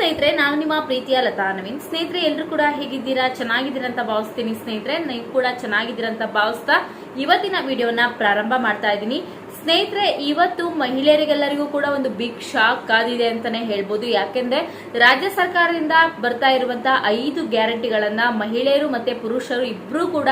ಸ್ನೇಹಿತರೆ, ನಾನು ನಿಮ್ಮ ಪ್ರೀತಿಯ ಲತಾ ನವೀನ್. ಸ್ನೇಹಿತರೆ ಎಲ್ಲರೂ ಕೂಡ ಹೇಗಿದ್ದೀರಾ? ಚೆನ್ನಾಗಿದ್ದೀರಾ ಭಾವಿಸ್ತೀನಿ ಸ್ನೇಹಿತರೆ. ನೀವು ಕೂಡ ಚೆನ್ನಾಗಿದ್ದೀರಂತ ಭಾವಿಸ್ತಾ ಇವತ್ತಿನ ವಿಡಿಯೋನ ಪ್ರಾರಂಭ ಮಾಡ್ತಾ ಇದ್ದೀನಿ. ಸ್ನೇಹಿತರೆ, ಇವತ್ತು ಮಹಿಳೆಯರಿಗೆಲ್ಲರಿಗೂ ಕೂಡ ಒಂದು ಬಿಗ್ ಶಾಕ್ ಕಾದಿದೆ ಅಂತಾನೆ ಹೇಳ್ಬೋದು. ಯಾಕೆಂದ್ರೆ, ರಾಜ್ಯ ಸರ್ಕಾರದಿಂದ ಬರ್ತಾ ಇರುವಂತಹ ಐದು ಗ್ಯಾರಂಟಿಗಳನ್ನ ಮಹಿಳೆಯರು ಮತ್ತೆ ಪುರುಷರು ಇಬ್ರು ಕೂಡ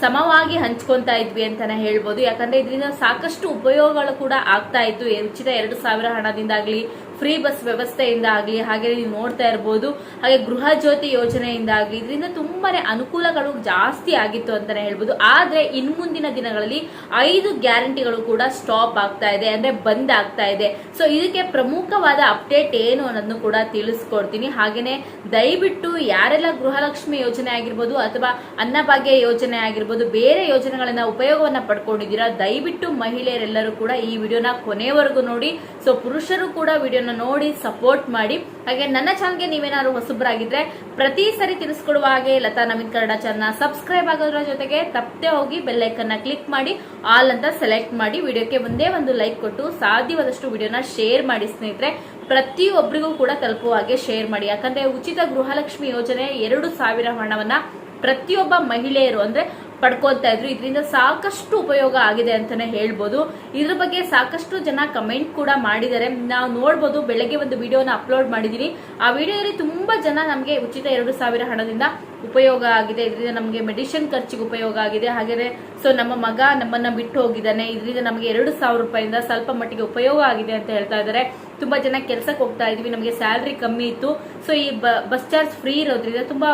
ಸಮವಾಗಿ ಹಂಚ್ಕೊಂತಾ ಇದ್ವಿ ಅಂತಾನೆ ಹೇಳ್ಬೋದು. ಯಾಕಂದ್ರೆ, ಇದರಿಂದ ಸಾಕಷ್ಟು ಉಪಯೋಗಗಳು ಕೂಡ ಆಗ್ತಾ ಇತ್ತು. ಉಚಿತ ಎರಡು ಸಾವಿರ ಹಣದಿಂದಾಗ್ಲಿ ಫ್ರೀ ಬಸ್ ವ್ಯವಸ್ಥೆಯಿಂದ ಆಗಲಿ ಹಾಗೆ ನೀವು ನೋಡ್ತಾ ಇರ್ಬೋದು, ಹಾಗೆ ಗೃಹ ಜ್ಯೋತಿ ಯೋಜನೆಯಿಂದ ಆಗಲಿ ಇದರಿಂದ ತುಂಬಾನೇ ಅನುಕೂಲಗಳು ಜಾಸ್ತಿ ಆಗಿತ್ತು ಅಂತಾನೆ ಹೇಳ್ಬೋದು. ಆದ್ರೆ ಇನ್ನು ಮುಂದಿನ ದಿನಗಳಲ್ಲಿ ಐದು ಗ್ಯಾರಂಟಿಗಳು ಕೂಡ ಸ್ಟಾಪ್ ಆಗ್ತಾ ಇದೆ, ಅಂದ್ರೆ ಬಂದ್ ಆಗ್ತಾ ಇದೆ. ಸೊ ಇದಕ್ಕೆ ಪ್ರಮುಖವಾದ ಅಪ್ಡೇಟ್ ಏನು ಅನ್ನೋದನ್ನು ಕೂಡ ತಿಳಿಸ್ಕೊಡ್ತೀನಿ. ಹಾಗೆಯೇ ದಯವಿಟ್ಟು ಯಾರೆಲ್ಲ ಗೃಹಲಕ್ಷ್ಮಿ ಯೋಜನೆ ಆಗಿರ್ಬೋದು ಅಥವಾ ಅನ್ನಭಾಗ್ಯ ಯೋಜನೆ ಆಗಿರ್ಬೋದು, ಬೇರೆ ಯೋಜನೆಗಳನ್ನ ಉಪಯೋಗವನ್ನ ಪಡ್ಕೊಂಡಿದ್ದೀರಾ, ದಯವಿಟ್ಟು ಮಹಿಳೆಯರೆಲ್ಲರೂ ಕೂಡ ಈ ವಿಡಿಯೋನ ಕೊನೆವರೆಗೂ ನೋಡಿ. ಸೊ ಪುರುಷರು ಕೂಡ ವಿಡಿಯೋನ ನೋಡಿ ಸಪೋರ್ಟ್ ಮಾಡಿ. ಹಾಗೆ ನನ್ನ ಚಾನಲ್ಗೆ ನೀವೇನಾದ್ರು ಹೊಸಬ್ರಾಗಿದ್ರೆ ಪ್ರತಿ ಸರಿ ತಿಳಿಸ್ಕೊಡುವ ಹಾಗೆ ಲತಾ ನಮಿತ್ ಕನ್ನಡ ಚಾನಲ್ ಸಬ್ಸ್ಕ್ರೈಬ್ ಆಗೋದ್ರ ಜೊತೆಗೆ ತಪ್ಪದೆ ಹೋಗಿ ಬೆಲ್ಲೈಕನ್ನ ಕ್ಲಿಕ್ ಮಾಡಿ ಆಲ್ ಅಂತ ಸೆಲೆಕ್ಟ್ ಮಾಡಿ, ವಿಡಿಯೋಕ್ಕೆ ಒಂದೇ ಒಂದು ಲೈಕ್ ಕೊಟ್ಟು ಸಾಧ್ಯವಾದಷ್ಟು ವಿಡಿಯೋನ ಶೇರ್ ಮಾಡಿ ಸ್ನೇಹಿತರೆ. ಪ್ರತಿಯೊಬ್ಬರಿಗೂ ಕೂಡ ತಲುಪುವ ಹಾಗೆ ಶೇರ್ ಮಾಡಿ. ಯಾಕಂದ್ರೆ ಉಚಿತ ಗೃಹಲಕ್ಷ್ಮಿ ಯೋಜನೆ ಎರಡು ಸಾವಿರ ಹಣವನ್ನ ಪ್ರತಿಯೊಬ್ಬ ಮಹಿಳೆಯರು ಅಂದ್ರೆ ಪಡ್ಕೊಳ್ತಾ ಇದ್ರು. ಇದರಿಂದ ಸಾಕಷ್ಟು ಉಪಯೋಗ ಆಗಿದೆ ಅಂತಾನೆ ಹೇಳ್ಬೋದು. ಇದ್ರ ಬಗ್ಗೆ ಸಾಕಷ್ಟು ಜನ ಕಮೆಂಟ್ ಕೂಡ ಮಾಡಿದ್ದಾರೆ. ನಾವು ನೋಡ್ಬೋದು, ಬೆಳಗ್ಗೆ ಒಂದು ವಿಡಿಯೋನ ಅಪ್ಲೋಡ್ ಮಾಡಿದೀನಿ. ಆ ವಿಡಿಯೋದಲ್ಲಿ ತುಂಬಾ ಜನ ನಮಗೆ ಉಚಿತ ಎರಡು ಸಾವಿರ ಹಣದಿಂದ ಉಪಯೋಗ ಆಗಿದೆ. ಇದರಿಂದ ನಮಗೆ ಮೆಡಿಸಿನ್ ಖರ್ಚಿಗೆ ಉಪಯೋಗ ಆಗಿದೆ. ಹಾಗೆ ಸೊ ನಮ್ಮ ಮಗ ನಮ್ಮನ್ನ ಬಿಟ್ಟು ಹೋಗಿದ್ದಾನೆ. ಇದರಿಂದ ನಮಗೆ ಎರಡು ಸಾವಿರ ರೂಪಾಯಿಂದ ಸ್ವಲ್ಪ ಮಟ್ಟಿಗೆ ಉಪಯೋಗ ಆಗಿದೆ ಅಂತ ಹೇಳ್ತಾ ಇದ್ದಾರೆ. ತುಂಬಾ ಜನ ಕೆಲಸಕ್ಕೆ ಹೋಗ್ತಾ ಇದೀವಿ. ನಮಗೆ ಸ್ಯಾಲ್ರಿ ಕಮ್ಮಿ ಇತ್ತು. ಸೊ ಈ ಬಸ್ ಚಾರ್ಜ್ ಫ್ರೀ ಇರೋದ್ರಿಂದ ತುಂಬಾ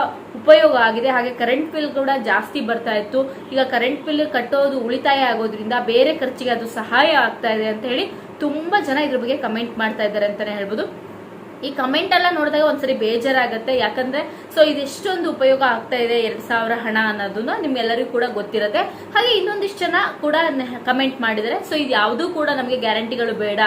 ಉಪಯೋಗ ಆಗಿದೆ. ಹಾಗೆ ಕರೆಂಟ್ ಬಿಲ್ ಕೂಡ ಜಾಸ್ತಿ ಬರ್ತಾ ಇತ್ತು. ಈಗ ಕರೆಂಟ್ ಬಿಲ್ ಕಟ್ಟೋದು ಉಳಿತಾಯ ಆಗೋದ್ರಿಂದ ಬೇರೆ ಖರ್ಚಿಗೆ ಅದು ಸಹಾಯ ಆಗ್ತಾ ಇದೆ ಅಂತ ಹೇಳಿ ತುಂಬಾ ಜನ ಇದ್ರ ಬಗ್ಗೆ ಕಮೆಂಟ್ ಮಾಡ್ತಾ ಇದ್ದಾರೆ ಅಂತಾನೆ ಹೇಳ್ಬೋದು. ಈ ಕಮೆಂಟ್ ಎಲ್ಲ ನೋಡಿದಾಗ ಒಂದ್ಸರಿ ಬೇಜಾರಾಗತ್ತೆ. ಯಾಕಂದ್ರೆ ಸೊ ಇದೆಷ್ಟೊಂದು ಉಪಯೋಗ ಆಗ್ತಾ ಇದೆ ಎರಡ್ ಸಾವಿರ ಹಣ ಅನ್ನೋದನ್ನ ನಿಮ್ಗೆಲ್ಲರಿಗೂ ಕೂಡ ಗೊತ್ತಿರತ್ತೆ. ಹಾಗೆ ಇನ್ನೊಂದಿಷ್ಟು ಜನ ಕೂಡ ಕಮೆಂಟ್ ಮಾಡಿದರೆ ಸೊ ಇದು ಯಾವುದೂ ಕೂಡ ನಮಗೆ ಗ್ಯಾರಂಟಿಗಳು ಬೇಡ.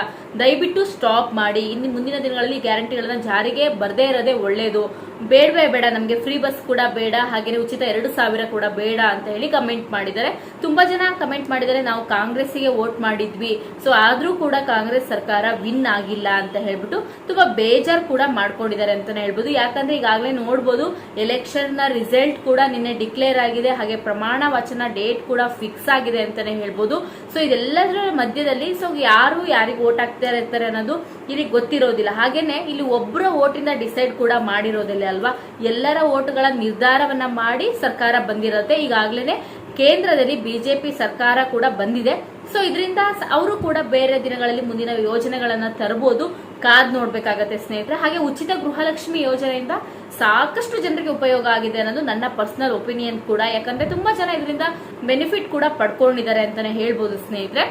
ದಯವಿಟ್ಟು ಸ್ಟಾಪ್ ಮಾಡಿ. ಇನ್ನು ಮುಂದಿನ ದಿನಗಳಲ್ಲಿ ಗ್ಯಾರಂಟಿಗಳನ್ನ ಜಾರಿಗೆ ಬರದೇ ಇರೋದೇ ಒಳ್ಳೇದು. ಬೇಡವೇ ಬೇಡ, ನಮಗೆ ಫ್ರೀ ಬಸ್ ಕೂಡ ಬೇಡ ಹಾಗೆ ಉಚಿತ ಎರಡು ಸಾವಿರ ಕೂಡ ಬೇಡ ಅಂತ ಹೇಳಿ ಕಮೆಂಟ್ ಮಾಡಿದ್ದಾರೆ. ತುಂಬಾ ಜನ ಕಮೆಂಟ್ ಮಾಡಿದ್ದಾರೆ, ನಾವು ಕಾಂಗ್ರೆಸ್ಸಿಗೆ ವೋಟ್ ಮಾಡಿದ್ವಿ ಸೊ ಆದ್ರೂ ಕೂಡ ಕಾಂಗ್ರೆಸ್ ಸರ್ಕಾರ ವಿನ್ ಆಗಿಲ್ಲ ಅಂತ ಹೇಳ್ಬಿಟ್ಟು ತುಂಬಾ ಬೇಜಾರ್ ಕೂಡ ಮಾಡ್ಕೊಂಡಿದ್ದಾರೆ ಅಂತಾನೆ ಹೇಳ್ಬೋದು. ಯಾಕಂದ್ರೆ ಈಗಾಗಲೇ ನೋಡ್ಬೋದು ಎಲೆಕ್ಷನ್ನ ರಿಸಲ್ಟ್ ಕೂಡ ನಿನ್ನೆ ಡಿಕ್ಲೇರ್ ಆಗಿದೆ, ಹಾಗೆ ಪ್ರಮಾಣ ವಚನ ಡೇಟ್ ಕೂಡ ಫಿಕ್ಸ್ ಆಗಿದೆ ಅಂತಾನೆ ಹೇಳ್ಬೋದು. ಸೊ ಇದೆಲ್ಲದರ ಮಧ್ಯದಲ್ಲಿ ಸೊ ಯಾರು ಯಾರಿಗೆ ವೋಟ್ ಹಾಕ್ತಾ ಇರ್ತಾರೆ ಅನ್ನೋದು ಇಲ್ಲಿ ಗೊತ್ತಿರೋದಿಲ್ಲ. ಹಾಗೇನೆ, ಇಲ್ಲಿ ಒಬ್ಬರ ವೋಟಿಂದ ಡಿಸೈಡ್ ಕೂಡ ಮಾಡಿರೋದಿಲ್ಲ ಅಲ್ವಾ? ಎಲ್ಲರ ಓಟ್ಗಳ ನಿರ್ಧಾರವನ್ನ ಮಾಡಿ ಸರ್ಕಾರ ಬಂದಿರುತ್ತೆ. ಈಗಾಗ್ಲೇನೆ ಕೇಂದ್ರದಲ್ಲಿ ಬಿಜೆಪಿ ಸರ್ಕಾರ ಕೂಡ ಬಂದಿದೆ. ಸೊ ಇದರಿಂದ ಅವರು ಕೂಡ ಬೇರೆ ದಿನಗಳಲ್ಲಿ ಮುಂದಿನ ಯೋಜನೆಗಳನ್ನ ತರಬಹುದು ಕಾದ್ ನೋಡ್ಬೇಕಾಗತ್ತೆ ಸ್ನೇಹಿತರೆ. ಹಾಗೆ ಉಚಿತ ಗೃಹಲಕ್ಷ್ಮಿ ಯೋಜನೆಯಿಂದ ಸಾಕಷ್ಟು ಜನರಿಗೆ ಉಪಯೋಗ ಆಗಿದೆ ಅನ್ನೋದು ನನ್ನ ಪರ್ಸನಲ್ ಒಪಿನಿಯನ್ ಕೂಡ. ಯಾಕಂದ್ರೆ ತುಂಬಾ ಜನ ಇದರಿಂದ ಬೆನಿಫಿಟ್ ಕೂಡ ಪಡ್ಕೊಂಡಿದ್ದಾರೆ ಅಂತಾನೆ ಹೇಳ್ಬೋದು ಸ್ನೇಹಿತರೆ.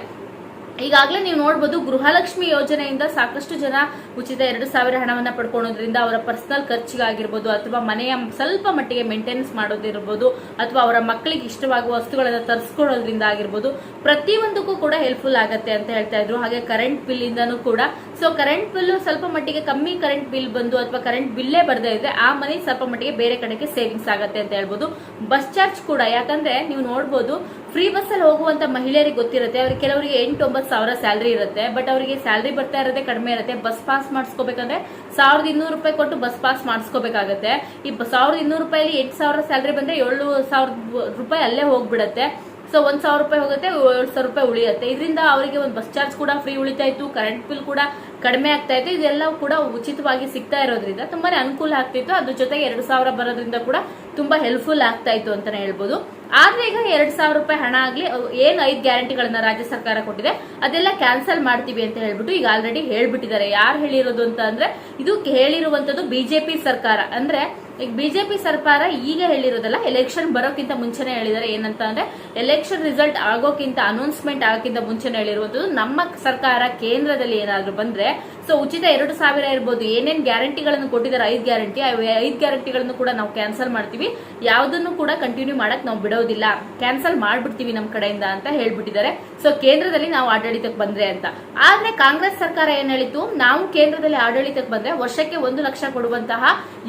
ಈಗಾಗಲೇ ನೀವು ನೋಡ್ಬೋದು ಗೃಹಲಕ್ಷ್ಮಿ ಯೋಜನೆಯಿಂದ ಸಾಕಷ್ಟು ಜನ ಉಚಿತ ಎರಡು ಸಾವಿರ ಹಣವನ್ನು ಪಡ್ಕೊಳ್ಳೋದ್ರಿಂದ ಅವರ ಪರ್ಸನಲ್ ಖರ್ಚಿಗಾಗಿರ್ಬೋದು ಅಥವಾ ಮನೆಯ ಸ್ವಲ್ಪ ಮಟ್ಟಿಗೆ ಮೇಂಟೆನೆನ್ಸ್ ಮಾಡೋದಿರ್ಬೋದು ಅಥವಾ ಅವರ ಮಕ್ಕಳಿಗೆ ಇಷ್ಟವಾಗುವ ವಸ್ತುಗಳನ್ನು ತರಿಸ್ಕೊಳ್ಳೋದ್ರಿಂದ ಆಗಿರ್ಬೋದು ಪ್ರತಿಯೊಂದಕ್ಕೂ ಕೂಡ ಹೆಲ್ಪ್ಫುಲ್ ಆಗುತ್ತೆ ಅಂತ ಹೇಳ್ತಾ ಇದ್ರು. ಹಾಗೆ ಕರೆಂಟ್ ಬಿಲ್ ಇಂದನೂ ಕೂಡ. ಸೊ ಕರೆಂಟ್ ಬಿಲ್ ಸ್ವಲ್ಪ ಮಟ್ಟಿಗೆ ಕಮ್ಮಿ ಕರೆಂಟ್ ಬಿಲ್ ಬಂದು ಅಥವಾ ಕರೆಂಟ್ ಬಿಲ್ಲೇ ಬರ್ದೇ ಇದ್ರೆ ಆ ಮನೆ ಸ್ವಲ್ಪ ಮಟ್ಟಿಗೆ ಬೇರೆ ಕಡೆಗೆ ಸೇವಿಂಗ್ಸ್ ಆಗುತ್ತೆ ಅಂತ ಹೇಳ್ಬೋದು. ಬಸ್ ಚಾರ್ಜ್ ಕೂಡ. ಯಾಕಂದ್ರೆ ನೀವು ನೋಡ್ಬೋದು ಫ್ರೀ ಬಸ್ ಅಲ್ಲಿ ಹೋಗುವಂತ ಮಹಿಳೆಯರಿಗೆ ಗೊತ್ತಿರುತ್ತೆ, ಅವ್ರಿಗೆ ಕೆಲವರಿಗೆ ಎಂಟು, ಒಂಬತ್ತು ಸಾವಿರ ಸ್ಯಾಲ್ರಿ ಇರುತ್ತೆ ಬಟ್ ಅವರಿಗೆ ಸ್ಯಾಲ್ರಿ ಬರ್ತಾ ಇರೋದೇ ಕಡಿಮೆ ಇರುತ್ತೆ. ಬಸ್ ಪಾಸ್ ಮಾಡಿಸ್ಕೋಬೇಕಂದ್ರೆ ಸಾವಿರದ ಇನ್ನೂರು ರೂಪಾಯಿ ಕೊಟ್ಟು ಬಸ್ ಪಾಸ್ ಮಾಡಿಸ್ಕೋಬೇಕಾಗತ್ತೆ. ಈ ಸಾವಿರದ ಇನ್ನೂರು ರೂಪಾಯಿ ಎಂಟು ಸಾವಿರ ಸ್ಯಾಲ್ರಿ ಬಂದ್ರೆ ಏಳು ಸಾವಿರದ ರೂಪಾಯಿ ಅಲ್ಲೇ ಹೋಗ್ಬಿಡತ್ತೆ. ಸೊ ಒಂದು ಸಾವಿರ ರೂಪಾಯಿ ಹೋಗುತ್ತೆ, ಏಳು ಸಾವಿರ ರೂಪಾಯಿ ಉಳಿಯುತ್ತೆ. ಇದರಿಂದ ಅವರಿಗೆ ಒಂದು ಬಸ್ ಚಾರ್ಜ್ ಕೂಡ ಫ್ರೀ ಉಳಿತಾ ಇತ್ತು ಕರೆಂಟ್ ಬಿಲ್ ಕೂಡ ಕಡಿಮೆ ಆಗ್ತಾ ಇತ್ತು. ಇದೆಲ್ಲ ಕೂಡ ಉಚಿತವಾಗಿ ಸಿಗ್ತಾ ಇರೋದ್ರಿಂದ ತುಂಬಾನೇ ಅನುಕೂಲ ಆಗ್ತಿತ್ತು. ಅದ್ರ ಜೊತೆಗೆ ಎರಡು ಸಾವಿರ ಬರೋದ್ರಿಂದ ಕೂಡ ತುಂಬಾ ಹೆಲ್ಪ್ಫುಲ್ ಆಗ್ತಾ ಇತ್ತು ಅಂತಾನೆ ಹೇಳ್ಬೋದು. ಆದ್ರೆ ಈಗ ಎರಡ್ ಸಾವಿರ ರೂಪಾಯಿ ಹಣ ಆಗ್ಲಿ ಏನ್ ಐದ್ ಗ್ಯಾರಂಟಿಗಳನ್ನ ರಾಜ್ಯ ಸರ್ಕಾರ ಕೊಟ್ಟಿದೆ, ಅದೆಲ್ಲ ಕ್ಯಾನ್ಸಲ್ ಮಾಡ್ತೀವಿ ಅಂತ ಹೇಳ್ಬಿಟ್ಟು ಈಗ ಆಲ್ರೆಡಿ ಹೇಳ್ಬಿಟ್ಟಿದ್ದಾರೆ. ಯಾರು ಹೇಳಿರೋದು ಅಂತ ಅಂದ್ರೆ, ಇದು ಹೇಳಿರುವಂತದ್ದು ಬಿಜೆಪಿ ಸರ್ಕಾರ. ಅಂದ್ರೆ, ಈಗ ಬಿಜೆಪಿ ಸರ್ಕಾರ ಈಗ ಹೇಳಿರೋದಲ್ಲ ಎಲೆಕ್ಷನ್ ಬರೋಕ್ಕಿಂತ ಮುಂಚೆನೆ ಹೇಳಿದ್ದಾರೆ. ಏನಂತ ಅಂದ್ರೆ ಎಲೆಕ್ಷನ್ ರಿಸಲ್ಟ್ ಆಗೋಕ್ಕಿಂತ ಅನೌನ್ಸ್ಮೆಂಟ್ ಆಗೋಕ್ಕಿಂತ ಮುಂಚೆನೆ ಹೇಳಿರುವಂತದ್ದು ನಮ್ಮ ಸರ್ಕಾರ ಕೇಂದ್ರದಲ್ಲಿ ಏನಾದ್ರು ಬಂದ್ರೆ ಸೊ ಉಚಿತ ಎರಡು ಸಾವಿರ ಇರ್ಬೋದು. ಏನೇನು ಗ್ಯಾರಂಟಿಗಳನ್ನು ಕೊಟ್ಟಿದ್ದಾರೆ? ಐದು ಗ್ಯಾರಂಟಿ. ಐದು ಗ್ಯಾರಂಟಿಗಳನ್ನು ಕೂಡ ನಾವು ಕ್ಯಾನ್ಸಲ್ ಮಾಡ್ತೀವಿ. ಯಾವುದನ್ನು ಕೂಡ ಕಂಟಿನ್ಯೂ ಮಾಡಕ್ ನಾವು ಬಿಡೋದಿಲ್ಲ. ಕ್ಯಾನ್ಸಲ್ ಮಾಡ್ಬಿಡ್ತೀವಿ ನಮ್ಮ ಕಡೆಯಿಂದ ಅಂತ ಹೇಳ್ಬಿಟ್ಟಿದ್ದಾರೆ. ಸೊ ಕೇಂದ್ರದಲ್ಲಿ ನಾವು ಆಡಳಿತಕ್ಕೆ ಬಂದ್ರೆ ಅಂತ. ಆದ್ರೆ ಕಾಂಗ್ರೆಸ್ ಸರ್ಕಾರ ಏನ್ ಹೇಳಿತ್ತು ನಾವು ಕೇಂದ್ರದಲ್ಲಿ ಆಡಳಿತಕ್ಕೆ ಬಂದ್ರೆ ವರ್ಷಕ್ಕೆ ಒಂದು ಲಕ್ಷ ಕೊಡುವಂತಹ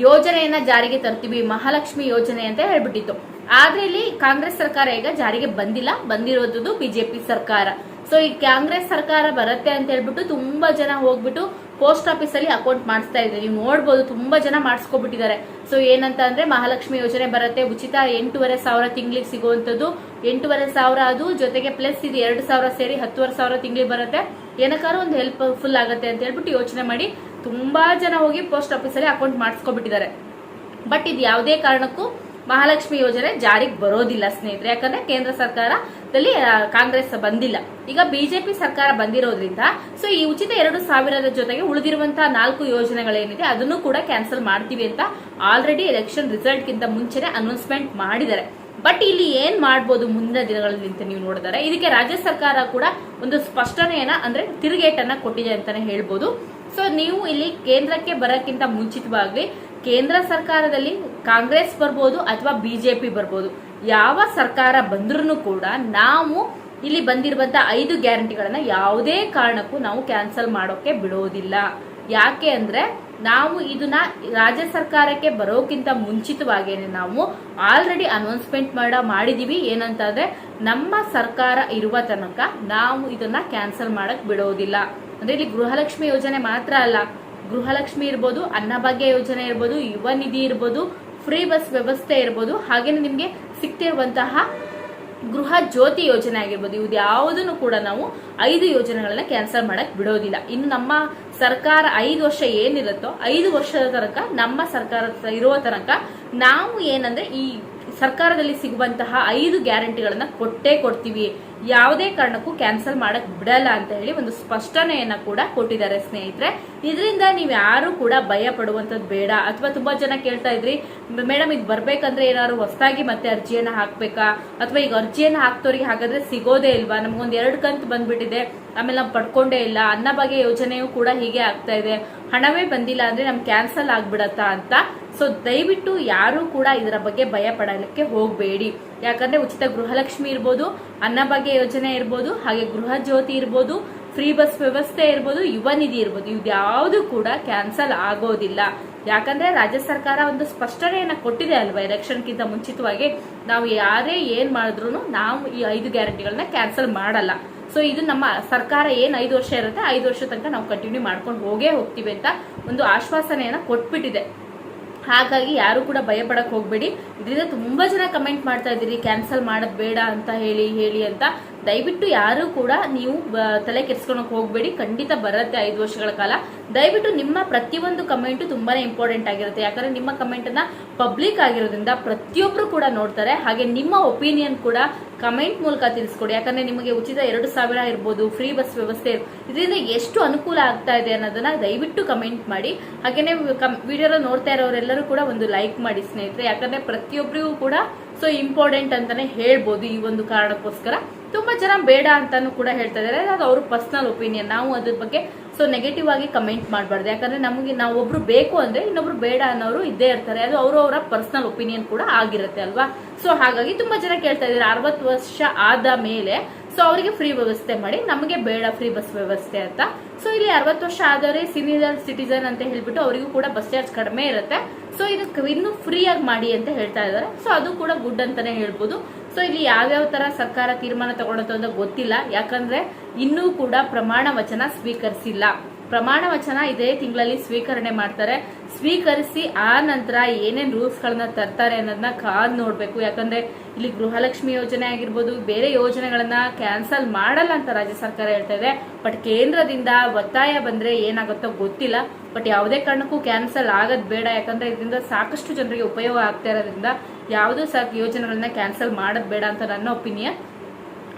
ಯೋಜನೆಯನ್ನ ಜಾರಿಗೆ ತರ್ತೀವಿ. ಮಹಾಲಕ್ಷ್ಮಿ ಯೋಜನೆ ಅಂತ ಹೇಳ್ಬಿಟ್ಟಿತ್ತು. ಆದ್ರೆ ಇಲ್ಲಿ ಕಾಂಗ್ರೆಸ್ ಸರ್ಕಾರ ಈಗ ಜಾರಿಗೆ ಬಂದಿಲ್ಲ. ಬಂದಿರೋದು ಬಿಜೆಪಿ ಸರ್ಕಾರ. ಸೊ ಈ ಕಾಂಗ್ರೆಸ್ ಸರ್ಕಾರ ಬರುತ್ತೆ ಅಂತ ಹೇಳ್ಬಿಟ್ಟು ತುಂಬಾ ಜನ ಹೋಗ್ಬಿಟ್ಟು ಪೋಸ್ಟ್ ಆಫೀಸ್ ಅಲ್ಲಿ ಅಕೌಂಟ್ ಮಾಡಿಸ್ತಾ ಇದ್ದಾರೆ. ನೀವು ನೋಡ್ಬೋದು ತುಂಬಾ ಜನ ಮಾಡಿಸ್ಕೊಬಿಟ್ಟಿದ್ದಾರೆ. ಸೊ ಏನಂತ ಅಂದ್ರೆ ಮಹಾಲಕ್ಷ್ಮಿ ಯೋಜನೆ ಬರುತ್ತೆ. ಉಚಿತ ಎಂಟೂವರೆ ಸಾವಿರ ತಿಂಗಳಿಗೆ ಸಿಗುವಂತದ್ದು ಎಂಟೂವರೆ ಸಾವಿರ ಅದು, ಜೊತೆಗೆ ಪ್ಲಸ್ ಇದು ಎರಡು ಸಾವಿರ ಸೇರಿ ಹತ್ತುವರೆ ಸಾವಿರ ತಿಂಗಳಿಗೆ ಬರುತ್ತೆ. ಏನಕ್ಕಾದ್ರೂ ಒಂದು ಹೆಲ್ಪ್ ಫುಲ್ ಆಗುತ್ತೆ ಅಂತ ಹೇಳ್ಬಿಟ್ಟು ಯೋಚನೆ ಮಾಡಿ ತುಂಬಾ ಜನ ಹೋಗಿ ಪೋಸ್ಟ್ ಆಫೀಸ್ ಅಲ್ಲಿ ಅಕೌಂಟ್ ಮಾಡಿಸ್ಕೊಬಿಟ್ಟಿದ್ದಾರೆ. ಬಟ್ ಇದು ಯಾವುದೇ ಕಾರಣಕ್ಕೂ ಮಹಾಲಕ್ಷ್ಮಿ ಯೋಜನೆ ಜಾರಿಗೆ ಬರೋದಿಲ್ಲ ಸ್ನೇಹಿತರೆ, ಯಾಕಂದ್ರೆ ಕೇಂದ್ರ ಸರ್ಕಾರದಲ್ಲಿ ಕಾಂಗ್ರೆಸ್ ಬಂದಿಲ್ಲ. ಈಗ ಬಿಜೆಪಿ ಸರ್ಕಾರ ಬಂದಿರೋದ್ರಿಂದ, ಸೊ ಈ ಉಚಿತ ಎರಡು ಸಾವಿರದ ಜೊತೆಗೆ ಉಳಿದಿರುವಂತಹ ನಾಲ್ಕು ಯೋಜನೆಗಳೇನಿದೆ, ಅದನ್ನು ಕೂಡ ಕ್ಯಾನ್ಸಲ್ ಮಾಡ್ತೀವಿ ಅಂತ ಆಲ್ರೆಡಿ ಎಲೆಕ್ಷನ್ ರಿಸಲ್ಟ್ ಗಿಂತ ಮುಂಚೆನೆ ಅನೌನ್ಸ್ಮೆಂಟ್ ಮಾಡಿದ್ದಾರೆ. ಬಟ್ ಇಲ್ಲಿ ಏನ್ ಮಾಡ್ಬೋದು ಮುಂದಿನ ದಿನಗಳಲ್ಲಿ ಅಂತ ನೀವು ನೋಡಿದರೆ, ಇದಕ್ಕೆ ರಾಜ್ಯ ಸರ್ಕಾರ ಕೂಡ ಒಂದು ಸ್ಪಷ್ಟನೆಯನ್ನ, ಅಂದ್ರೆ ತಿರುಗೇಟನ್ನ ಕೊಟ್ಟಿದೆ ಅಂತಾನೆ ಹೇಳ್ಬೋದು. ಸೊ ನೀವು ಇಲ್ಲಿ ಕೇಂದ್ರಕ್ಕೆ ಬರೋಕ್ಕಿಂತ ಮುಂಚಿತವಾಗಿ ಕೇಂದ್ರ ಸರ್ಕಾರದಲ್ಲಿ ಕಾಂಗ್ರೆಸ್ ಬರ್ಬೋದು ಅಥವಾ ಬಿಜೆಪಿ ಬರ್ಬೋದು, ಯಾವ ಸರ್ಕಾರ ಬಂದ್ರೂ ಕೂಡ ನಾವು ಇಲ್ಲಿ ಬಂದಿರುವಂತ ಐದು ಗ್ಯಾರಂಟಿಗಳನ್ನ ಯಾವುದೇ ಕಾರಣಕ್ಕೂ ನಾವು ಕ್ಯಾನ್ಸಲ್ ಮಾಡೋಕೆ ಬಿಡೋದಿಲ್ಲ. ಯಾಕೆ ಅಂದ್ರೆ ನಾವು ಇದನ್ನ ರಾಜ್ಯ ಸರ್ಕಾರಕ್ಕೆ ಬರೋಕ್ಕಿಂತ ಮುಂಚಿತವಾಗೇನೆ ನಾವು ಆಲ್ರೆಡಿ ಅನೌನ್ಸ್ಮೆಂಟ್ ಮಾಡ, ಮಾಡಿದೀವಿ. ಏನಂತಂದ್ರೆ ನಮ್ಮ ಸರ್ಕಾರ ಇರುವ ತನಕ ನಾವು ಇದನ್ನ ಕ್ಯಾನ್ಸಲ್ ಮಾಡಕ್ ಬಿಡೋದಿಲ್ಲ. ಅಂದ್ರೆ ಇಲ್ಲಿ ಗೃಹಲಕ್ಷ್ಮಿ ಯೋಜನೆ ಮಾತ್ರ ಅಲ್ಲ ಗೃಹಲಕ್ಷ್ಮಿ ಇರ್ಬೋದು ಅನ್ನಭಾಗ್ಯ ಯೋಜನೆ ಇರ್ಬೋದು, ಯುವ ನಿಧಿ ಇರ್ಬೋದು ಫ್ರೀ ಬಸ್ ವ್ಯವಸ್ಥೆ ಇರ್ಬೋದು, ಹಾಗೇನೆ ನಿಮಗೆ ಸಿಗ್ತಿರುವಂತಹ ಗೃಹ ಜ್ಯೋತಿ ಯೋಜನೆ ಆಗಿರ್ಬೋದು. ಇವ್ದು ಯಾವುದನ್ನು ಕೂಡ ನಾವು ಐದು ಯೋಜನೆಗಳನ್ನ ಕ್ಯಾನ್ಸಲ್ ಮಾಡಕ್ ಬಿಡೋದಿಲ್ಲ. ಇನ್ನು ನಮ್ಮ ಸರ್ಕಾರ ಐದು ವರ್ಷ ಏನಿರುತ್ತೋ, ಐದು ವರ್ಷದ ತನಕ, ನಮ್ಮ ಸರ್ಕಾರ ಇರುವ ತನಕ ನಾವು ಏನಂದ್ರೆ ಈ ಸರ್ಕಾರದಲ್ಲಿ ಸಿಗುವಂತಹ ಐದು ಗ್ಯಾರಂಟಿಗಳನ್ನ ಕೊಟ್ಟೇ ಕೊಡ್ತೀವಿ. ಯಾವುದೇ ಕಾರಣಕ್ಕೂ ಕ್ಯಾನ್ಸಲ್ ಮಾಡಕ್ ಬಿಡಲ್ಲ ಅಂತ ಹೇಳಿ ಒಂದು ಸ್ಪಷ್ಟನೆಯನ್ನ ಕೂಡ ಕೊಟ್ಟಿದ್ದಾರೆ ಸ್ನೇಹಿತರೆ. ಇದರಿಂದ ನೀವು ಯಾರು ಕೂಡ ಭಯ ಪಡುವಂತದ್ದು ಬೇಡ. ಅಥವಾ ತುಂಬಾ ಜನ ಕೇಳ್ತಾ ಇದ್ರಿ, ಮೇಡಮ್, ಇದು ಬರ್ಬೇಕಂದ್ರೆ ಏನಾದ್ರು ಹೊಸದಾಗಿ ಮತ್ತೆ ಅರ್ಜಿಯನ್ನ ಹಾಕ್ಬೇಕಾ? ಅಥವಾ ಈಗ ಅರ್ಜಿಯನ್ನ ಹಾಕ್ತೋರಿಗೆ ಹಾಗಾದ್ರೆ ಸಿಗೋದೇ ಇಲ್ವಾ? ನಮ್ಗೊಂದ್ ಎರಡು ಕಂತು ಬಂದ್ಬಿಟ್ಟಿದೆ, ಆಮೇಲೆ ನಾವು ಪಡ್ಕೊಂಡೇ ಇಲ್ಲ. ಅನ್ನ ಬಗೆಯ ಯೋಜನೆಯೂ ಕೂಡ ಹೀಗೆ ಆಗ್ತಾ ಇದೆ. ಹಣವೇ ಬಂದಿಲ್ಲ ಅಂದ್ರೆ ನಮ್ ಕ್ಯಾನ್ಸಲ್ ಆಗ್ಬಿಡತ್ತಾ? ಅಂತ ಸೊ ದಯವಿಟ್ಟು ಯಾರು ಕೂಡ ಇದರ ಬಗ್ಗೆ ಭಯ ಪಡಲಿಕ್ಕೆ ಹೋಗಬೇಡಿ. ಯಾಕಂದ್ರೆ ಉಚಿತ ಗೃಹಲಕ್ಷ್ಮಿ ಇರ್ಬೋದು ಅನ್ನಭಾಗ್ಯ ಯೋಜನೆ ಇರ್ಬೋದು, ಹಾಗೆ ಗೃಹ ಜ್ಯೋತಿ ಇರ್ಬೋದು, ಫ್ರೀ ಬಸ್ ವ್ಯವಸ್ಥೆ ಇರ್ಬೋದು, ಯುವ ನಿಧಿ ಇರ್ಬೋದು ಇದ್ಯಾವುದು ಕೂಡ ಕ್ಯಾನ್ಸಲ್ ಆಗೋದಿಲ್ಲ. ಯಾಕಂದ್ರೆ ರಾಜ್ಯ ಸರ್ಕಾರ ಒಂದು ಸ್ಪಷ್ಟನೆಯನ್ನ ಕೊಟ್ಟಿದೆ ಅಲ್ವಾ ಎಲೆಕ್ಷನ್ಗಿಂತ ಮುಂಚಿತವಾಗಿ? ನಾವು ಯಾರೇ ಏನು ಮಾಡಿದ್ರು ನಾವು ಈ ಐದು ಗ್ಯಾರಂಟಿಗಳನ್ನ ಕ್ಯಾನ್ಸಲ್ ಮಾಡಲ್ಲ. ಸೊ ಇದು ನಮ್ಮ ಸರ್ಕಾರ ಏನು ಐದು ವರ್ಷ ಇರುತ್ತೆ, ಐದು ವರ್ಷ ತನಕ ನಾವು ಕಂಟಿನ್ಯೂ ಮಾಡ್ಕೊಂಡು ಹೋಗೇ ಹೋಗ್ತೀವಿ ಅಂತ ಒಂದು ಆಶ್ವಾಸನೆಯನ್ನ ಕೊಟ್ಬಿಟ್ಟಿದೆ. ಹಾಗಾಗಿ ಯಾರು ಕೂಡ ಭಯ ಹೋಗ್ಬೇಡಿ. ಇದರಿಂದ ತುಂಬಾ ಜನ ಕಮೆಂಟ್ ಮಾಡ್ತಾ ಇದ್ದೀರಿ ಕ್ಯಾನ್ಸಲ್ ಮಾಡೋದ್ ಬೇಡ ಅಂತ ಹೇಳಿ ಹೇಳಿ ಅಂತ. ದಯವಿಟ್ಟು ಯಾರು ಕೂಡ ನೀವು ತಲೆ ಕೆಡ್ಸ್ಕೊಳಕ್ ಹೋಗ್ಬೇಡಿ. ಖಂಡಿತ ಬರುತ್ತೆ ಐದು ವರ್ಷಗಳ ಕಾಲ. ದಯವಿಟ್ಟು ನಿಮ್ಮ ಪ್ರತಿಯೊಂದು ಕಮೆಂಟ್ ತುಂಬಾನೇ ಇಂಪಾರ್ಟೆಂಟ್ ಆಗಿರುತ್ತೆ. ಯಾಕಂದ್ರೆ ನಿಮ್ಮ ಕಮೆಂಟ್ ಅನ್ನ ಪಬ್ಲಿಕ್ ಆಗಿರೋದ್ರಿಂದ ಪ್ರತಿಯೊಬ್ರು ಕೂಡ ನೋಡ್ತಾರೆ. ಹಾಗೆ ನಿಮ್ಮ ಒಪಿನಿಯನ್ ಕೂಡ ಕಮೆಂಟ್ ಮೂಲಕ ತಿಳಿಸ್ಕೊಡಿ. ಯಾಕಂದ್ರೆ ನಿಮಗೆ ಉಚಿತ ಎರಡು ಸಾವಿರ ಇರ್ಬೋದು, ಫ್ರೀ ಬಸ್ ವ್ಯವಸ್ಥೆ ಇದರಿಂದ ಎಷ್ಟು ಅನುಕೂಲ ಆಗ್ತಾ ಇದೆ ಅನ್ನೋದನ್ನ ದಯವಿಟ್ಟು ಕಮೆಂಟ್ ಮಾಡಿ. ಹಾಗೇನೆ ವಿಡಿಯೋ ನೋಡ್ತಾ ಇರೋರೆಲ್ಲರೂ ಕೂಡ ಒಂದು ಲೈಕ್ ಮಾಡಿ ಸ್ನೇಹಿತರೆ. ಯಾಕಂದ್ರೆ ಪ್ರತಿಯೊಬ್ಬರಿಗೂ ಕೂಡ ಸೊ ಇಂಪಾರ್ಟೆಂಟ್ ಅಂತಾನೆ ಹೇಳ್ಬೋದು ಈ ಒಂದು ಕಾರಣಕ್ಕೋಸ್ಕರ. ತುಂಬಾ ಜನ ಬೇಡ ಅಂತಾನು ಕೂಡ ಹೇಳ್ತಾ ಇದಾರೆ ಅದು ಅವ್ರ ಪರ್ಸನಲ್ ಒಪಿನಿಯನ್ ನಾವು ಅದ್ರ ಬಗ್ಗೆ ಸೊ ನೆಗೆಟಿವ್ ಆಗಿ ಕಮೆಂಟ್ ಮಾಡಬಾರ್ದು. ಯಾಕಂದ್ರೆ ನಮಗೆ ನಾವು ಒಬ್ರು ಬೇಕು ಅಂದ್ರೆ ಇನ್ನೊಬ್ರು ಬೇಡ ಅನ್ನೋರು ಇದ್ದೇ ಇರ್ತಾರೆ. ಅದು ಅವರವರ ಪರ್ಸನಲ್ ಒಪಿನಿಯನ್ ಕೂಡ ಆಗಿರುತ್ತೆ ಅಲ್ವಾ? ಸೊ ಹಾಗಾಗಿ ತುಂಬಾ ಜನ ಕೇಳ್ತಾ ಇದ್ದಾರೆ. ಅರವತ್ತು ವರ್ಷ ಆದ ಮೇಲೆ ಸೊ ಅವರಿಗೆ ಫ್ರೀ ವ್ಯವಸ್ಥೆ ಮಾಡಿ, ನಮಗೆ ಬೇಡ ಫ್ರೀ ಬಸ್ ವ್ಯವಸ್ಥೆ ಅಂತ. ಸೊ ಇಲ್ಲಿ ಅರವತ್ತು ವರ್ಷ ಆದವರೇ ಸೀನಿಯರ್ ಸಿಟಿಸನ್ ಅಂತ ಹೇಳ್ಬಿಟ್ಟು ಅವರಿಗೂ ಕೂಡ ಬಸ್ ಚಾರ್ಜ್ ಕಡಿಮೆ ಇರುತ್ತೆ. ಸೊ ಇದು ಇನ್ನೂ ಫ್ರೀ ಆಗಿ ಮಾಡಿ ಅಂತ ಹೇಳ್ತಾ ಇದ್ದಾರೆ. ಸೊ ಅದು ಕೂಡ ಗುಡ್ ಅಂತಾನೆ ಹೇಳ್ಬೋದು. ಸೊ ಇಲ್ಲಿ ಯಾವ್ಯಾವ ತರ ಸರ್ಕಾರ ತೀರ್ಮಾನ ತಗೊಳತ್ತೋ ಅಂತ ಗೊತ್ತಿಲ್ಲ. ಯಾಕಂದ್ರೆ ಇನ್ನೂ ಕೂಡ ಪ್ರಮಾಣ ವಚನ ಸ್ವೀಕರಿಸಿಲ್ಲ. ಪ್ರಮಾಣ ವಚನ ಇದೇ ತಿಂಗಳಲ್ಲಿ ಸ್ವೀಕರಣೆ ಮಾಡ್ತಾರೆ. ಸ್ವೀಕರಿಸಿ ಆ ನಂತರ ಏನೇನ್ ರೂಲ್ಸ್ ಗಳನ್ನ ತರ್ತಾರೆ ಅನ್ನೋದನ್ನ ಕಾದ್ ನೋಡ್ಬೇಕು. ಯಾಕಂದ್ರೆ ಇಲ್ಲಿ ಗೃಹಲಕ್ಷ್ಮಿ ಯೋಜನೆ ಆಗಿರ್ಬೋದು, ಬೇರೆ ಯೋಜನೆಗಳನ್ನ ಕ್ಯಾನ್ಸಲ್ ಮಾಡಲ್ಲ ಅಂತ ರಾಜ್ಯ ಸರ್ಕಾರ ಹೇಳ್ತಾ ಇದೆ. ಬಟ್ ಕೇಂದ್ರದಿಂದ ಒತ್ತಾಯ ಬಂದ್ರೆ ಏನಾಗುತ್ತೋ ಗೊತ್ತಿಲ್ಲ. ಬಟ್ ಯಾವುದೇ ಕಾರಣಕ್ಕೂ ಕ್ಯಾನ್ಸಲ್ ಆಗೋದು ಬೇಡ. ಯಾಕಂದ್ರೆ ಇದರಿಂದ ಸಾಕಷ್ಟು ಜನರಿಗೆ ಉಪಯೋಗ ಆಗ್ತಾ ಇರೋದ್ರಿಂದ ಯಾವುದೂ ಸಹ ಯೋಜನೆಗಳನ್ನ ಕ್ಯಾನ್ಸಲ್ ಮಾಡೋದ್ ಬೇಡ ಅಂತ ನನ್ನ ಒಪಿನಿಯನ್.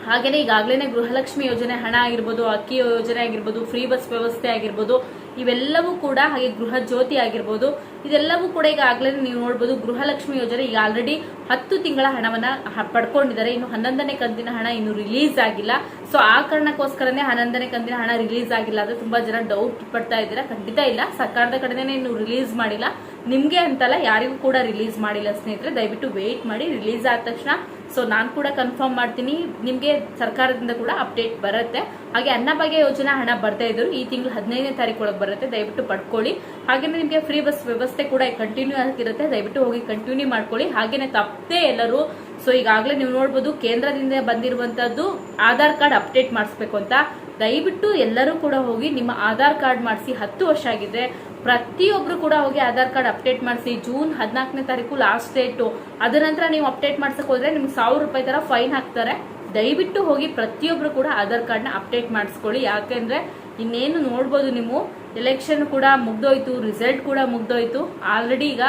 ಹಾಗೇನೆ ಈಗಾಗಲೇ ಗೃಹಲಕ್ಷ್ಮಿ ಯೋಜನೆ ಹಣ ಆಗಿರ್ಬೋದು, ಅಕ್ಕಿ ಯೋಜನೆ ಆಗಿರ್ಬೋದು ಫ್ರೀ ಬಸ್ ವ್ಯವಸ್ಥೆ ಆಗಿರ್ಬೋದು, ಇವೆಲ್ಲವೂ ಕೂಡ ಹಾಗೆ ಗೃಹ ಜ್ಯೋತಿ ಆಗಿರ್ಬೋದು. ಇದೆಲ್ಲವೂ ಕೂಡ ಈಗಾಗಲೇ ನೀವು ನೋಡ್ಬೋದು, ಗೃಹಲಕ್ಷ್ಮಿ ಯೋಜನೆ ಈಗ ಆಲ್ರೆಡಿ ಹತ್ತು ತಿಂಗಳ ಹಣವನ್ನ ಪಡ್ಕೊಂಡಿದ್ದಾರೆ. ಇನ್ನು ಹನ್ನೊಂದನೇ ಕಂತಿನ ಹಣ ಇನ್ನು ರಿಲೀಸ್ ಆಗಿಲ್ಲ. ಸೊ ಆ ಕಾರಣಕ್ಕೋಸ್ಕರನೇ ಹನ್ನೊಂದನೇ ಕಂತಿನ ಹಣ ರಿಲೀಸ್ ಆಗಿಲ್ಲ ಅಂದ್ರೆ ತುಂಬಾ ಜನ ಡೌಟ್ ಪಡ್ತಾ ಇದ್ದೀರಾ? ಖಂಡಿತ ಇಲ್ಲ. ಸರ್ಕಾರದ ಕಡೆನೇ ಇನ್ನು ರಿಲೀಸ್ ಮಾಡಿಲ್ಲ. ನಿಮ್ಗೆ ಅಂತಲ್ಲ ಯಾರಿಗೂ ಕೂಡ ರಿಲೀಸ್ ಮಾಡಿಲ್ಲ ಸ್ನೇಹಿತರೆ. ದಯವಿಟ್ಟು ವೇಟ್ ಮಾಡಿ. ರಿಲೀಸ್ ಆದ ತಕ್ಷಣ ಸೊ ನಾನು ಕೂಡ ಕನ್ಫರ್ಮ್ ಮಾಡ್ತೀನಿ. ನಿಮಗೆ ಸರ್ಕಾರದಿಂದ ಕೂಡ ಅಪ್ಡೇಟ್ ಬರುತ್ತೆ. ಹಾಗೆ ಅನ್ನಭಾಗ್ಯ ಯೋಜನಾ ಹಣ ಬರ್ತಾ ಇದ್ರು ಈ ತಿಂಗಳು ಹದಿನೈದನೇ ತಾರೀಕು ಒಳಗೆ ಬರುತ್ತೆ. ದಯವಿಟ್ಟು ಪಡ್ಕೊಳ್ಳಿ. ಹಾಗೆಯೇ ನಿಮಗೆ ಫ್ರೀ ಬಸ್ ವ್ಯವಸ್ಥೆ ಕೂಡ ಕಂಟಿನ್ಯೂ ಆಗಿರುತ್ತೆ ದಯವಿಟ್ಟು ಹೋಗಿ ಕಂಟಿನ್ಯೂ ಮಾಡ್ಕೊಳ್ಳಿ. ಹಾಗೆಯೇ ತಪ್ಪದೆ ಎಲ್ಲರೂ ಸೊ ಈಗಾಗಲೇ ನೀವು ನೋಡ್ಬೋದು ಕೇಂದ್ರದಿಂದ ಬಂದಿರುವಂತದ್ದು ಆಧಾರ್ ಕಾರ್ಡ್ ಅಪ್ಡೇಟ್ ಮಾಡಿಸ್ಬೇಕು ಅಂತ. ದಯವಿಟ್ಟು ಎಲ್ಲರೂ ಕೂಡ ಹೋಗಿ ನಿಮ್ಮ ಆಧಾರ್ ಕಾರ್ಡ್ ಮಾಡಿಸಿ ಹತ್ತು ವರ್ಷ ಆಗಿದೆ. ಪ್ರತಿಯೊಬ್ರು ಕೂಡ ಹೋಗಿ ಆಧಾರ್ ಕಾರ್ಡ್ ಅಪ್ಡೇಟ್ ಮಾಡಿಸಿ, ಜೂನ್ ಹದಿನಾಲ್ಕನೇ ತಾರೀಕು ಲಾಸ್ಟ್ ಡೇಟು ಅದರ ನಂತರ ನೀವು ಅಪ್ಡೇಟ್ ಮಾಡ್ಸಕ್ಕೆ ಹೋದ್ರೆ ನಿಮ್ಗೆ ಸಾವಿರ ರೂಪಾಯಿ ತರ ಫೈನ್ ಹಾಕ್ತಾರೆ. ದಯವಿಟ್ಟು ಹೋಗಿ ಪ್ರತಿಯೊಬ್ರು ಕೂಡ ಆಧಾರ್ ಕಾರ್ಡ್ನ ಅಪ್ಡೇಟ್ ಮಾಡಿಸ್ಕೊಳ್ಳಿ. ಯಾಕೆಂದ್ರೆ ಇನ್ನೇನು ನೋಡ್ಬೋದು ನೀವು? ಎಲೆಕ್ಷನ್ ಕೂಡ ಮುಗ್ದೋಯ್ತು ರಿಸಲ್ಟ್ ಕೂಡ ಮುಗ್ದೋಯ್ತು. ಆಲ್ರೆಡಿ ಈಗ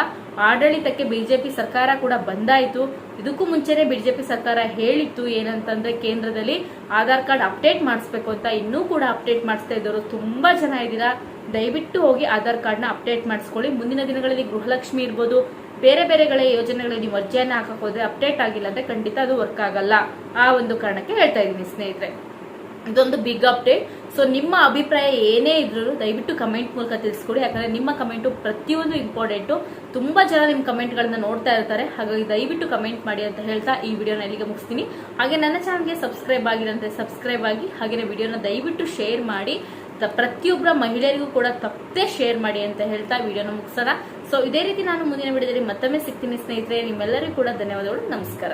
ಆಡಳಿತಕ್ಕೆ ಬಿಜೆಪಿ ಸರ್ಕಾರ ಕೂಡ ಬಂದಾಯಿತು. ಇದಕ್ಕೂ ಮುಂಚೆನೆ ಬಿಜೆಪಿ ಸರ್ಕಾರ ಹೇಳಿತ್ತು ಏನಂತಂದ್ರೆ ಕೇಂದ್ರದಲ್ಲಿ ಆಧಾರ್ ಕಾರ್ಡ್ ಅಪ್ಡೇಟ್ ಮಾಡಿಸ್ಬೇಕು ಅಂತ ಇನ್ನೂ ಕೂಡ ಅಪ್ಡೇಟ್ ಮಾಡಿಸ್ತಾ ಇದ್ದವರು ತುಂಬಾ ಜನ ಇದ್ದೀರಾ? ದಯವಿಟ್ಟು ಹೋಗಿ ಆಧಾರ್ ಕಾರ್ಡ್ನ ಅಪ್ಡೇಟ್ ಮಾಡಿಸ್ಕೊಳ್ಳಿ. ಮುಂದಿನ ದಿನಗಳಲ್ಲಿ ಗೃಹಲಕ್ಷ್ಮಿ ಇರ್ಬೋದು, ಬೇರೆ ಬೇರೆಗಳ ಯೋಜನೆಗಳಲ್ಲಿ ನೀವು ಅರ್ಜಿಯನ್ನು ಹಾಕಕ್ ಹೋದ್ರೆ ಅಪ್ಡೇಟ್ ಆಗಿಲ್ಲ ಅಂದ್ರೆ ಖಂಡಿತ ಅದು ವರ್ಕ್ ಆಗಲ್ಲ. ಆ ಒಂದು ಕಾರಣಕ್ಕೆ ಹೇಳ್ತಾ ಇದ್ದೀನಿ ಸ್ನೇಹಿತರೆ. ಇದೊಂದು ಬಿಗ್ ಅಪ್ಡೇಟ್ ಸೊ ನಿಮ್ಮ ಅಭಿಪ್ರಾಯ ಏನೇ ಇದ್ರೂ ದಯವಿಟ್ಟು ಕಮೆಂಟ್ ಮೂಲಕ ತಿಳಿಸ್ಕೊಡಿ. ಯಾಕಂದ್ರೆ ನಿಮ್ಮ ಕಮೆಂಟು ಪ್ರತಿಯೊಂದು ಇಂಪಾರ್ಟೆಂಟು ತುಂಬಾ ಜನ ನಿಮ್ಮ ಕಮೆಂಟ್ಗಳನ್ನ ನೋಡ್ತಾ ಇರ್ತಾರೆ. ಹಾಗಾಗಿ ದಯವಿಟ್ಟು ಕಮೆಂಟ್ ಮಾಡಿ ಅಂತ ಹೇಳ್ತಾ ಈ ವಿಡಿಯೋನ ಇಲ್ಲಿಗೆ ಮುಗಿಸ್ತೀನಿ. ಹಾಗೆ ನನ್ನ ಚಾನಲ್ಗೆ ಸಬ್ಸ್ಕ್ರೈಬ್ ಆಗಿರಂತೆ ಸಬ್ಸ್ಕ್ರೈಬ್ ಆಗಿ, ಹಾಗೆ ವಿಡಿಯೋನ ದಯವಿಟ್ಟು ಶೇರ್ ಮಾಡಿ. ಪ್ರತಿಯೊಬ್ಬರ ಮಹಿಳೆಯರಿಗೂ ಕೂಡ ತಪ್ಪದೆ ಶೇರ್ ಮಾಡಿ ಅಂತ ಹೇಳ್ತಾ ವಿಡಿಯೋನ ಮುಗಿಸೋಣ. ಸೊ ಇದೇ ರೀತಿ ನಾನು ಮುಂದಿನ ವಿಡಿಯೋದಲ್ಲಿ ಮತ್ತೊಮ್ಮೆ ಸಿಗ್ತೀನಿ ಸ್ನೇಹಿತರೆ. ನಿಮ್ಮೆಲ್ಲರಿಗೂ ಕೂಡ ಧನ್ಯವಾದಗಳು. ನಮಸ್ಕಾರ.